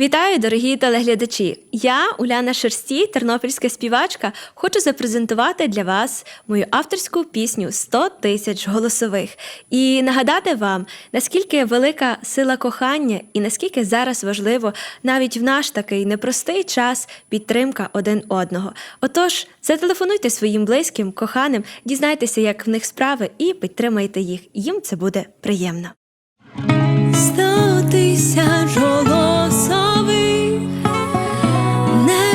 Вітаю, дорогі телеглядачі! Я, Уляна Шерстій, тернопільська співачка, хочу запрезентувати для вас мою авторську пісню «100 тисяч голосових і нагадати вам, наскільки велика сила кохання і наскільки зараз важливо навіть в наш такий непростий час підтримка один одного. Отож, зателефонуйте своїм близьким, коханим, дізнайтеся, як в них справи, і підтримайте їх. Їм це буде приємно. Сто тисяч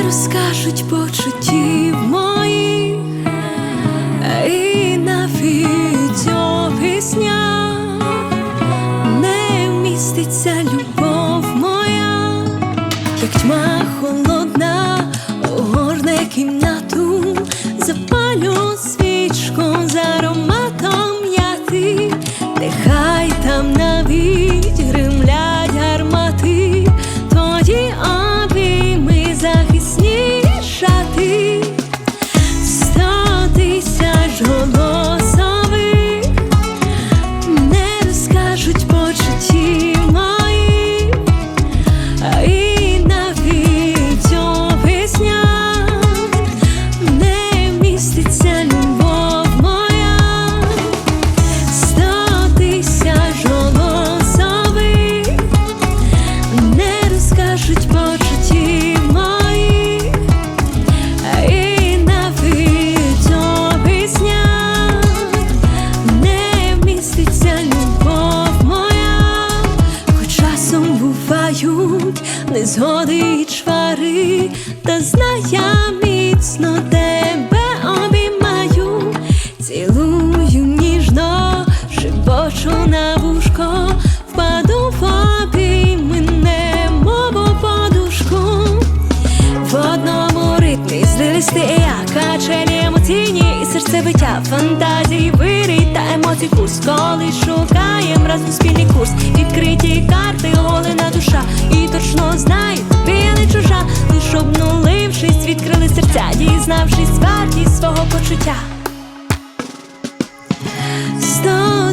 розкажуть почуттів моїх, незгоди і чвари, та знає міцно тебе обіймаю, цілую ніжно, шепочу на вушко, впаду в обійми, немов подушку. В одному ритмі злились ти я Качелі емоційні і серцебиття Фантазії, вирій та емоцій курс Коли шукаєм разом спільний курс Відкриті карти, душа І точно знаю, тобі я не чужа. Лиш обнулившись, відкрили серця Дізнавшись вартість свого почуття. Сто